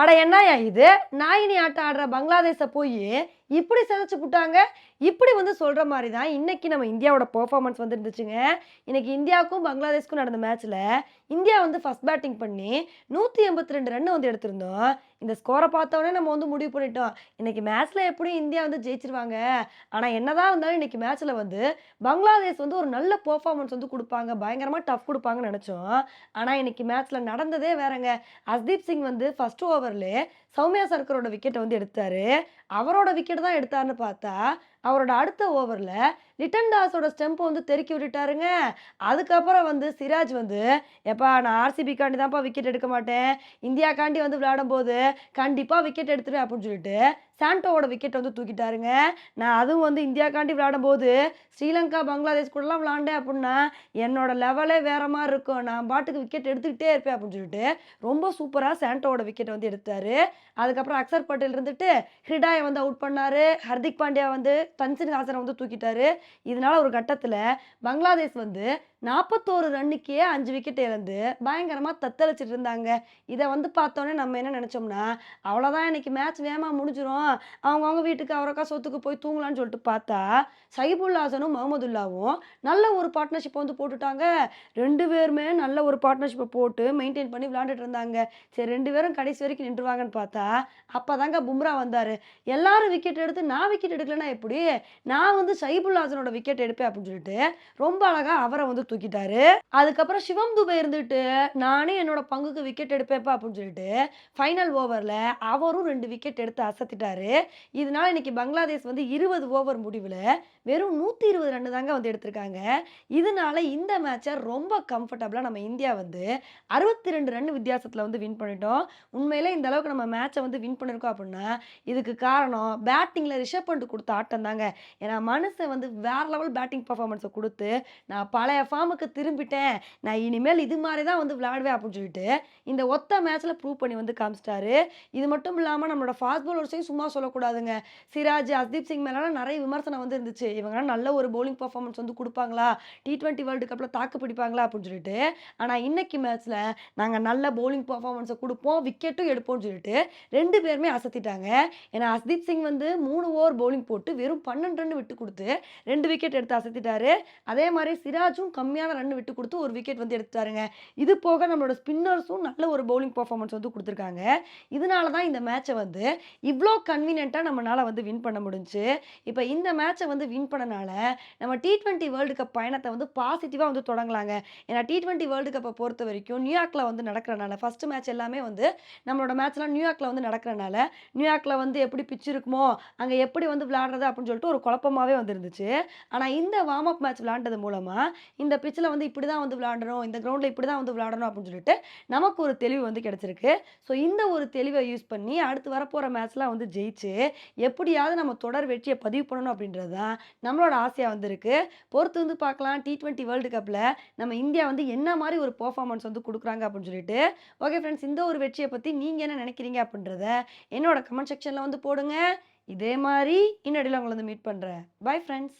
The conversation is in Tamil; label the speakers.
Speaker 1: அட என்னையா இது? நாயினி ஆட்டம் ஆடுற பங்களாதேஷை போய் இப்படி சிதைச்சு புட்டாங்க. இப்படி வந்து சொல்கிற மாதிரி தான் இன்னைக்கு நம்ம இந்தியாவோட பர்ஃபார்மன்ஸ் வந்து இருந்துச்சுங்க இன்றைக்கி இந்தியாவுக்கும் பங்களாதேஷ்க்கும் நடந்த மேட்ச்சில் இந்தியா வந்து ஃபஸ்ட் பேட்டிங் பண்ணி நூற்றி எண்பத்தி ரெண்டு ரன் வந்து எடுத்திருந்தோம். இந்த ஸ்கோரை பார்த்தோன்னே நம்ம வந்து முடிவு பண்ணிட்டோம். இன்றைக்கி மேட்ச்சில் எப்படியும் இந்தியா வந்து ஜெயிச்சிருவாங்க. ஆனால் என்னதான் இருந்தாலும் இன்றைக்கி மேட்ச்சில் வந்து பங்களாதேஷ் வந்து ஒரு நல்ல பர்ஃபார்மன்ஸ் வந்து கொடுப்பாங்க. பயங்கரமாக டஃப் கொடுப்பாங்கன்னு நினச்சோம். ஆனால் இன்றைக்கி மேட்ச்சில் நடந்ததே வேறங்க. அஸ்தீப் சிங் வந்து ஃபஸ்ட்டு ஓவர்லேயே சௌமியா சர்க்கரோட விக்கெட்டை வந்து எடுத்தார். அவரோட விக்கெட் தான் எடுத்தாருன்னு பார்த்தா அவரோட அடுத்த ஓவரில் லிட்டன் தாஸோட ஸ்டெம்பை வந்து தெருக்கி விட்டுட்டாருங்க. அதுக்கப்புறம் வந்து சிராஜ் வந்து எப்பா நான் ஆர்சிபிக்காண்டி தான்ப்பா விக்கெட் எடுக்க மாட்டேன். இந்தியாக்காண்டி வந்து விளையாடும் போது கண்டிப்பாக விக்கெட் எடுத்துருவேன் அப்படின்னு சொல்லிட்டு சாண்டோவோட விக்கெட் வந்து தூக்கிட்டாருங்க. நான் அதுவும் வந்து இந்தியாக்காண்டி விளையாடும் போது ஸ்ரீலங்கா பங்களாதேஷ் கூடலாம் விளாண்டேன் அப்படின்னா என்னோட லெவலே வேற மாதிரி இருக்கும். நான் பாட்டுக்கு விக்கெட் எடுத்துக்கிட்டே இருப்பேன் அப்படின்னு சொல்லிட்டு ரொம்ப சூப்பராக சாண்டோவோட விக்கெட் வந்து எடுத்தாரு. அதுக்கப்புறம் அக்சர் பட்டேல் இருந்துட்டு ஹிடாயை வந்து அவுட் பண்ணார். ஹர்திக் பாண்டியா வந்து தன்சின் ஹாசனை வந்து தூக்கிட்டாரு. இதனால ஒரு கட்டத்தில் பங்களாதேஷ் வந்து நாற்பத்தோரு ரன்னுக்கே அஞ்சு விக்கெட் இழந்து பயங்கரமாக தத்தளிச்சிட்டு இருந்தாங்க. இதை வந்து பார்த்தோன்னே நம்ம என்ன நினச்சோம்னா அவ்வளோதான் இன்னைக்கு மேட்ச் வேகமாக முடிஞ்சிரும். அவங்கவுங்க வீட்டுக்கு அவரக்கா சொத்துக்கு போய் தூங்கலாம்னு சொல்லிட்டு பார்த்தா சைபுல் ஹாசனும் முகமதுல்லாவும் நல்ல ஒரு பார்ட்னர்ஷிப் வந்து போட்டுட்டாங்க. ரெண்டு பேருமே நல்ல ஒரு பார்ட்னர்ஷிப்பை போட்டு மெயின்டைன் பண்ணி விளையாண்டுட்டு இருந்தாங்க. சரி ரெண்டு பேரும் கடைசி வரைக்கும் நின்றுவாங்கன்னு பார்த்தா அப்போ தாங்க பும்ரா வந்தார். எல்லாரும் விக்கெட் எடுத்து நான் விக்கெட் எடுக்கலன்னா எப்படி? நான் வந்து சைபுல் ஹாசனோட விக்கெட் எடுப்பேன் அப்படின்னு சொல்லிட்டு ரொம்ப அழகாக அவரை வந்து தூக்கிட்டாரு. அதுக்கப்புறம் சிவம் துபை இருந்துட்டு நானே என்னோட பங்குக்கு விக்கெட் எடுப்பேப்பா அப்படின்னு சொல்லிட்டு ஃபைனல் ஓவரில் அவரும் ரெண்டு விக்கெட் எடுத்து அசத்திட்டாரு. இதனால இன்னைக்கு பங்களாதேஷ் வந்து இருபது ஓவர் முடிவில் வெறும் நூற்றி இருபது ரன் தாங்க வந்து எடுத்திருக்காங்க. இதனால இந்த மேட்சை ரொம்ப கம்ஃபர்டபுளாக நம்ம இந்தியா வந்து அறுபத்தி ரெண்டு ரன் வித்தியாசத்தில் வந்து வின் பண்ணிட்டோம். உண்மையிலே இந்த அளவுக்கு நம்ம மேட்சை வந்து வின் பண்ணியிருக்கோம் அப்படின்னா இதுக்கு காரணம் பேட்டிங்கில் ரிஷப் பண்ட் கொடுத்த ஆட்டம் தாங்க. ஏன்னா மனுஷன் வந்து வேற லெவல் பேட்டிங் பர்ஃபார்மன்ஸை கொடுத்து நான் பழைய ஃபார்முக்கு திரும்பிட்டேன் நான் இனிமேல் இது மாதிரி தான் வந்து விளையாடுவேன் அப்படின்னு சொல்லிட்டு இந்த ஒத்த மேட்ச்சில் ப்ரூவ் பண்ணி வந்து காமிச்சிட்டாரு. இது மட்டும் இல்லாமல் நம்மளோட ஃபாஸ்ட் பவுலர்ஸையும் சும்மா சொல்லக்கூடாதுங்க. சிராஜ் அஸ்தீப் சிங் மேலாம் நிறைய விமர்சனம் வந்து இருந்துச்சு. இவங்கலாம் நல்ல ஒரு பவுலிங் பர்ஃபார்மன்ஸ் வந்து கொடுப்பாங்களா? டி டுவெண்ட்டி வேர்ல்டு கப்பில் தாக்கு பிடிப்பாங்களா? அப்படின்னு சொல்லிட்டு ஆனால் இன்னைக்கு மேட்ச்சில் நாங்கள் நல்ல பவுலிங் பர்ஃபார்மன்ஸை கொடுப்போம் விக்கெட்டும் எடுப்போம்னு சொல்லிட்டு ரெண்டு பேருமே அசத்திட்டாங்க. ஏன்னா அஸ்தீப் சிங் வந்து மூணு ஓவர் பவுலிங் போட்டு வெறும் பன்னெண்டு ரன் விட்டு கொடுத்து ரெண்டு விக்கெட் எடுத்து அசத்திட்டாரு. அதே மாதிரி சிராஜும் கம்மியான ரன் விட்டு கொடுத்து ஒரு விக்கெட் வந்து எடுத்துட்டாருங்க. இது போக நம்மளோட ஸ்பின்னர்ஸும் நல்ல ஒரு பவுலிங் பர்ஃபார்மன்ஸ் வந்து கொடுத்துருக்காங்க. இதனால தான் இந்த மேட்சை வந்து இவ்வளோ கன்வீனியண்ட்டாக நம்மளால் வந்து வின் பண்ண முடிஞ்சுச்சு இப்போ இந்த மேட்சை வந்து வின் பண்ணனால நம்ம டி ட்வெண்ட்டி வேர்ல்டு கப் பயணத்தை வந்து பாசிட்டிவாக வந்து தொடங்கலாங்க. ஏன்னா டி ட்வெண்ட்டி வேர்ல்டு கப்பை பொறுத்த வரைக்கும் நியூயார்க்கில் வந்து நடக்கிறனால ஃபஸ்ட்டு மேட்ச் எல்லாமே வந்து நம்மளோட மேட்ச்லாம் நியூயார்க்கில் வந்து நடக்கிறனால நியூயார்க்கில் வந்து எப்படி பிச்சு இருக்குமோ அங்கே எப்படி வந்து விளையாடுறது அப்படின்னு சொல்லிட்டு ஒரு குழப்பமாகவே வந்துருந்துச்சு. ஆனால் இந்த வார்ம் அப் மேட்ச் விளையாண்டது மூலமாக இந்த பிச்சில் வந்து இப்படி தான் வந்து விளையாடணும் இந்த கிரவுண்டில் இப்படி தான் வந்து விளையாடணும் அப்படின்னு சொல்லிட்டு நமக்கு ஒரு தெளிவு வந்து கிடச்சிருக்கு. ஸோ இந்த ஒரு தெளிவை யூஸ் பண்ணி அடுத்து வரப்போகிற மேட்ச்லாம் வந்து ஜெயிச்சு எப்படியாவது நம்ம தொடர் வெற்றியை பதிவு பண்ணணும் அப்படின்றது தான் நம்மளோட ஆசையாக வந்திருக்கு. பொறுத்து வந்து பார்க்கலாம் டி ட்வெண்ட்டி வேர்ல்டு கப்பில் நம்ம இந்தியா வந்து என்ன மாதிரி ஒரு பர்ஃபார்மன்ஸ் வந்து கொடுக்குறாங்க அப்படின்னு சொல்லிட்டு. ஓகே ஃப்ரெண்ட்ஸ் இந்த ஒரு வெற்றியை பற்றி நீங்கள் என்ன நினைக்கிறீங்க அப்படின்றத என்னோட கமெண்ட் செக்ஷனில் வந்து போடுங்க. இதே மாதிரி இன்னடியில் உங்களை வந்து மீட் பண்ணுறேன் பை ஃப்ரெண்ட்ஸ்